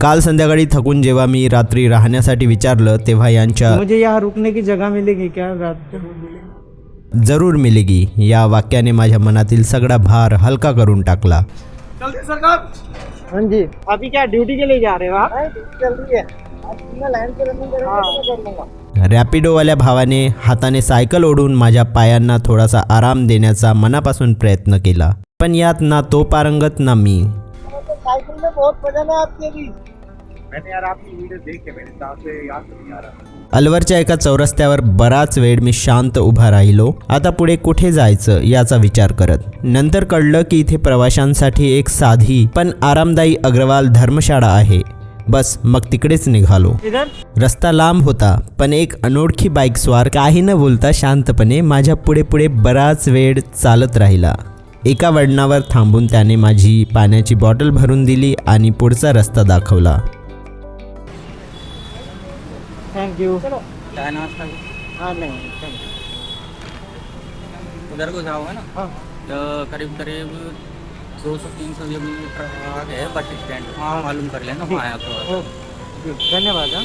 काल संध्याकाळी थकून जेव्हा मी रात्री राहण्यासाठी विचारलं तेव्हा यांच्या मुझे यहाँ रुकने की जगह मिलेगी क्या रात? को जरूर मिलेगी. या वाक्याने माझ्या मनातील सगळा भार हलका करून टाकला. हाँ जी। अभी क्या ड्यूटी के लिए जा रहे हो आप? चल रही है। हाँ। रॅपिडोवाल्या भावाने हाताने सायकल ओढून माझ्या पायांना थोडासा आराम देण्याचा मनापासून प्रयत्न केला. पण यात ना तो पारंगत ना मी. साइकिल में बहुत मजा है आपकी अभी। मैंने यार आपकी वीडियो देखी मेरे साथ से याद तो नहीं आ रहा। अलवरच्या एका चौरस्त्यावर बराच वेळ मी शांत उभा राहिलो. आता पुढे कुठे जायचं याचा विचार करत. नंतर कळलं की इथे प्रवाशांसाठी एक साधी पण आरामदायी अग्रवाल धर्मशाळा आहे. बस मग तिकडेच निघालो. रस्ता लांब होता पण एक अनोळखी बाईक स्वार काही न बोलता शांतपणे माझ्या पुढे पुढे बराच वेळ चालत राहिला. एका वळणावर थांबून त्याने माझी पाण्याची बॉटल भरून दिली आणि पुढचा रस्ता दाखवला. थैंक यू चाय नाश्ता हाँ नहीं thank you. उधर को जाओगे ना? हाँ. तो करीब करीब दो सौ तीन सौ किलोमीटर आगे है बस स्टैंड। वहाँ मालूम कर लेना वहाँ आया तो ओके धन्यवाद हाँ।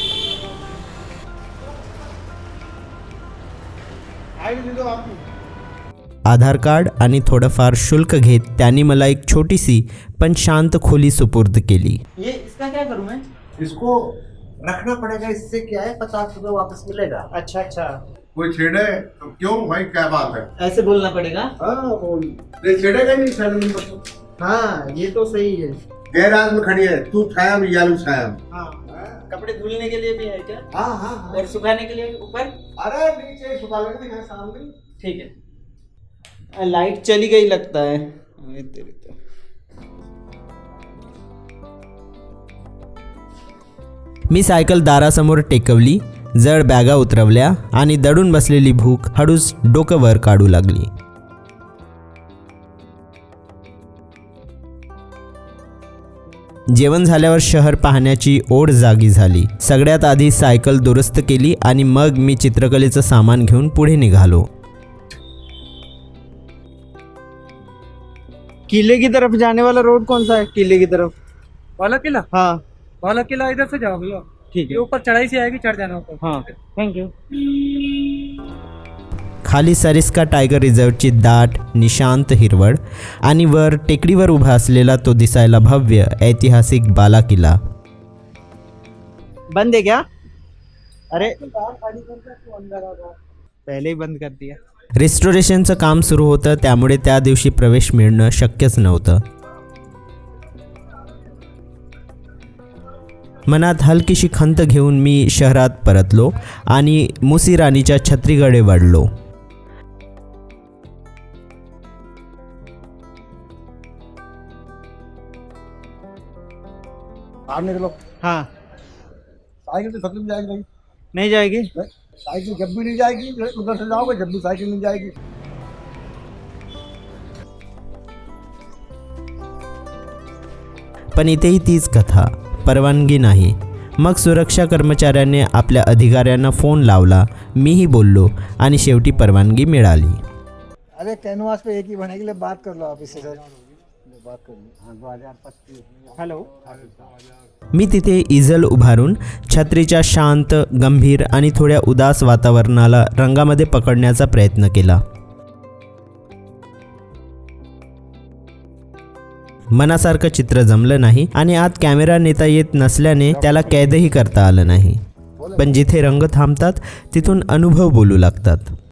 आधार कार्ड आणि थोडंफार शुल्क घेत त्यांनी मला एक छोटीशी पण शांत खोली सुपूर्द केली. ये इसका क्या करूँ मैं? इसको रखना पड़ेगा इससे क्या है? पचास रुपये वापस मिलेगा। अच्छा अच्छा। कोई छेड़े? तो क्यों? भाई क्या बात है? ऐसे बोलना पड़ेगा? हाँ वो नहीं छेड़ेगा नहीं छेड़ने नहीं हाँ ये तो सही है। गैराज में खड़ी है तू छाया में यालू छाया में हाँ। कपड़े धुलने के लिए भी है क्या? हाँ हाँ हाँ। और सुखाने के लिए ऊपर? अरे नीचे सुखा लेंगे दिखाए सामने। ठीक है। लाइट चली गई लगता है। तो मी सायकल दारासमोर टेकवली जड बॅगा उतरवल्या आणि दडून बसलेली भूक हळूच डोकं वर काढू लागली. जेवण झाल्यावर शहर पाहण्याची ओढ जागी झाली. सगळ्यात आधी सायकल दुरुस्त केली आणि मग मी चित्रकलेचं सामान घेऊन पुढे निघालो. किले की तरफ़ जाने वाला रोड कौन सा है? किले की तरफ़। वाला किला? हाँ। वाला किला इधर से जाओ भैया। ठीक ये ऊपर चढ़ाई से आएगी चढ़ जाना ऊपर। हाँ। थैंक यू खाली सरिस्का टायगर रिझर्वची दाट निशांत हिरवळ आणि वर टेकडीवर उभा असलेला तो दिसायला भव्य ऐतिहासिक बाला किल्ला बंद है क्या? अरे पहले ही बंद कर दिया। रिस्टोरेशनचं काम सुरू होतं त्यामुळे त्या दिवशी प्रवेश मिळणं शक्यच नव्हतं. मनात हलकीशी खंत घेऊन मी शहरात परतलो आणि मुसी राणीच्या छत्रीकडे वाढलो. बाहर निकलो हाँ. साइकिल तो सभी में जाएगी नहीं नहीं. जाएगी साइकिल जब भी नहीं जाएगी उधर से जाओगे जब भी साइकिल नहीं जाएगी। पण इथेही तीच कथा परवानगी नाही. मग सुरक्षा कर्मचाऱ्याने आपल्या अधिकाऱ्यांना फोन लावला मीही बोललो आणि शेवटी परवानगी मिळाली. अरे कैनवास पे एक ही बने के लिए बात कर लो आप इससे सर हॅलो. मी तिथे इजल उभारून छत्रीच्या शांत गंभीर आणि थोड्या उदास वातावरणाला रंगामध्ये पकडण्याचा प्रयत्न केला. मनासारखं चित्र जमलं नाही आणि आत कॅमेरा नेता येत नसल्याने त्याला कैदही करता आलं नाही. पण जिथे रंग थांबतात तिथून अनुभव बोलू लागतात.